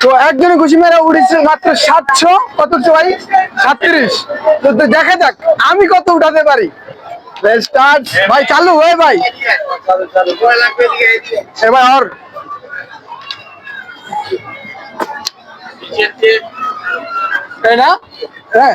তো একজনে ঘুষি মেরে উঠেছে মাত্র সাতশো, কত ভাই? সাতত্রিশ। তো দেখা যাক, আমি কত উঠাতে পারি? স্টার্ট। ভাই চালু হয়ে ভাই। এবার আর তাই না? হ্যাঁ।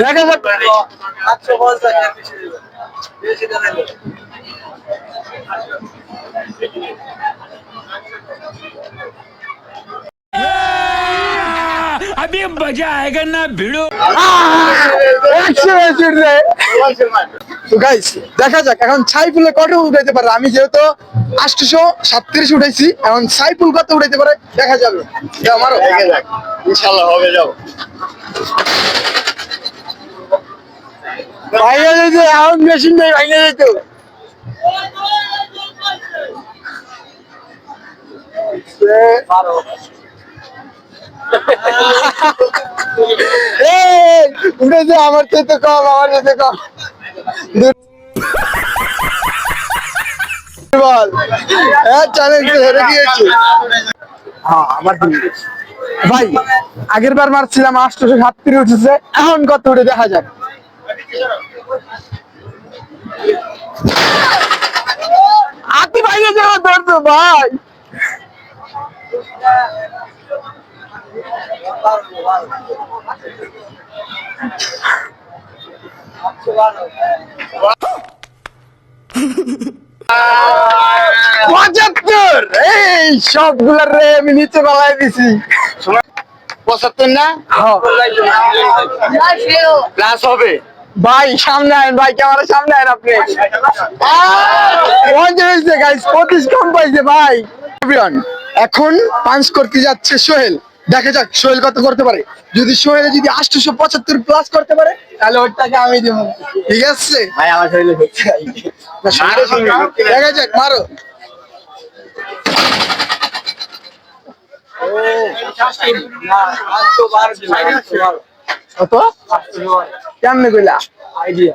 দেখা যাক। अभी मजा आएगा ना भिड़ो একশো একশো রে তো গাইস দেখা যাক এখন সাইফুলে কত উঠাইতে পারে আমি যেহেতু আটশো সাতত্রিশ উঠাইছি এখন সাইফুল কত উঠাইতে পারে দেখা যাবে যাও, মারো দেখা যাক ইনশাল্লাহ হবে যাও ভাইয়া যেত এখন মেশিন নেই ভাইয়া যেত উঠেছে আমার চাইতে কম আমার চাইতে কম। বল। হ্যাঁ চ্যালেঞ্জ হেরে গিয়েছে। হ্যাঁ আমার ভাই আগের বার মারছিলাম আটশোশো সাতত্রিশ উঠেছে এখন কত উঠে দেখা যাক। আতি ভাই ধরতো ভাই। পঁচাত্তর! এই সবগুলার রে আমি নিচে পালাই দিছি। পঁচাত্তর না? হ্যাঁ। প্লাস হবে। ভাই সামনে আইন ভাই ক্যামেরা সামনে আইন আপনি। পঞ্চাশ হয়েছে গাইস পঁচিশ কম পাইছে ভাই। এখন পাঞ্চ করতে যাচ্ছে সোহেল। দেখা যাক সোহেল কত করতে পারে। যদি সোহেল যদি আটশোশো পঁচাত্তর প্লাস করতে পারে তাহলে ওর টাকা আমি দেবো। ঠিক আছে? ভাই আমার শরীরে দেখা যাক মারো। কত? কেমনে কইলা? আইডিয়া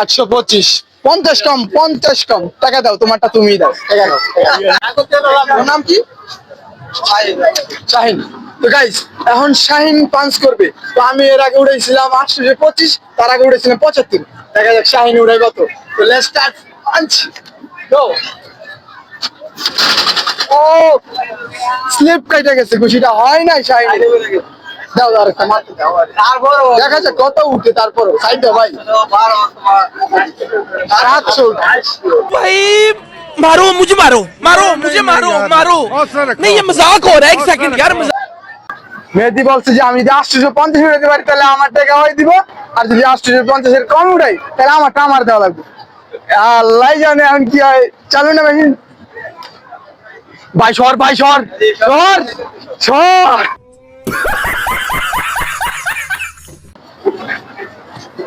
আটশো পঁচিশ। পঞ্চাশ কম পঞ্চাশ কম। টাকা দাও, তোমারটা তুমি দাও। টাকা দাও নাম কি? শাহিন। তো গাইস এখন শাহিন পাঞ্চ করবে। তো আমি এর আগে উড়াইছিলাম আটশো পঁচিশ, তার আগে উড়েছিলাম পঁচাত্তর। দেখা যাক শাহিন উড়ে কত। তো লেটস স্টার্ট পাঞ্চ ও স্লিপ কাইটা গেছে, খুশিটা হয় নাই শাহিন দাও দাও আরেকটা মারতে দাও দেখা যাক কত উঠে তারপর সাইড দাও ভাই সাতশো भाई मारो मुझे मारो मारो मुझे मारो मारो नहीं ये मजाक हो रहा है एक सेकंड यार मजाक মেহেদি বলছে যে আমি যদি আটশোশো পঞ্চাশ উঠাতে পারি তাহলে আমার টাকা হয় দিব আর যদি আটশোশো পঞ্চাশের কম উঠাই তাহলে আমারটা আমার দেওয়া লাগবে আল্লাহ জানে এখন কি হয় চালু না মেশিন ভাই সর ভাই সর সর সর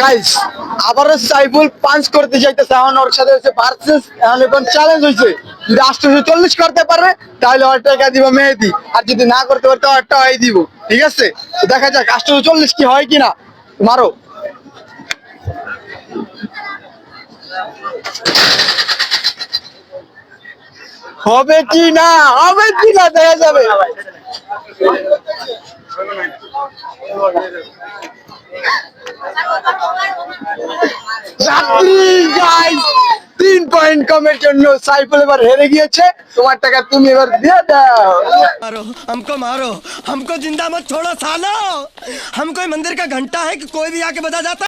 গাইস আবারও সাইফুল পাঞ্চ করতে চাইতেছে। এখন ওর সাথে হচ্ছে ভার্সেস এখন এখন চ্যালেঞ্জ হয়েছে যদি আটশোশো চল্লিশ করতে পারবে, তাহলে ওর টাকা দিব মেহেদি। আর যদি না করতে পারে তো ওরটা হয় দিব। ঠিক আছে? দেখা যাক, আটশোশো চল্লিশ কি হয় কিনা। মারো। হবে কি না? হবে কি না? দেখা যাবে। যাত্রী গাইস তিন পয়েন্ট কমের জন্য সাইফুল এবার হেরে গিয়েছে তোমার টাকা তুমি এবার দিয়ে দাও मारो हमको मारो हमको जिंदा मत छोड़ो सालो हम कोई मंदिर का घंटा है कि कोई भी आके बजा जाता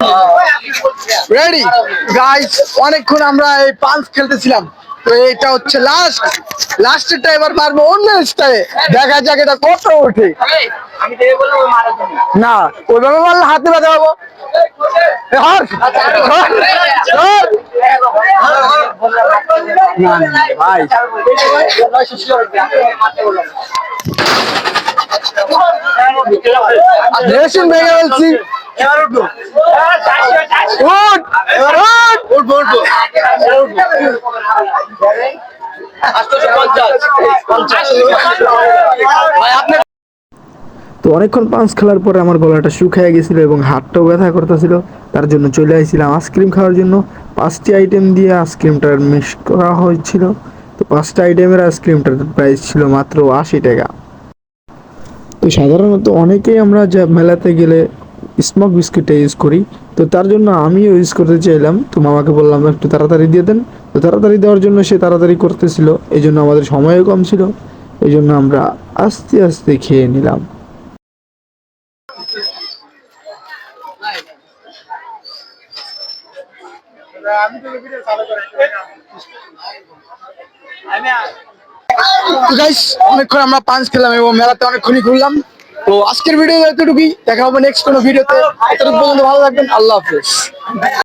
রেডি গাইস অনেকক্ষণ আমরা এই পাঁচ খেলতেছিলাম তো এটা হচ্ছে লাস্ট লাস্টেরটা এবার মারবো অন্য স্টাইলে। দেখা যাক এটা কত ওঠে। না, ওইভাবে মারলে হাতে ব্যথা পাবো। ভাই। ভেঙে বলছি এবার উঠবো। উঠ উঠ উঠবো উঠবো। তো অনেকক্ষণ পাঁচ খেলার পরে আমার গলাটা শুকিয়ে গেছিল এবং হাতটাও ব্যথা করতেছিল, তার জন্য চলে আসছিলাম আইসক্রিম খাওয়ার জন্য। পাঁচটি আইটেম দিয়ে আইসক্রিমটার মিক্স করা হয়েছিল। তো পাঁচটা আইটেমের আইসক্রিমটার প্রাইস ছিল মাত্র আশি টাকা। তো সাধারণত অনেকেই আমরা যা মেলাতে গেলে স্মোক বিস্কিটটা ইউজ করি। তো তার জন্য আমিও ইউজ করতে চাইলাম। তো মামাকে বললাম, একটু তাড়াতাড়ি দিয়ে দেন। তো তাড়াতাড়ি দেওয়ার জন্য সে তাড়াতাড়ি করতেছিল। এই জন্য আমাদের সময়ও কম ছিল। এই জন্য আমরা আস্তে আস্তে খেয়ে নিলাম। অনেকক্ষণ আমরা পাঁচ খেলাম এবং মেলাতে অনেকক্ষণই ঘুরলাম। তো আজকের ভিডিও এতটুকুই। দেখা হবে নেক্সট কোনো ভিডিওতে এতটুকু পর্যন্ত ভালো থাকবেন। আল্লাহ হাফেজ।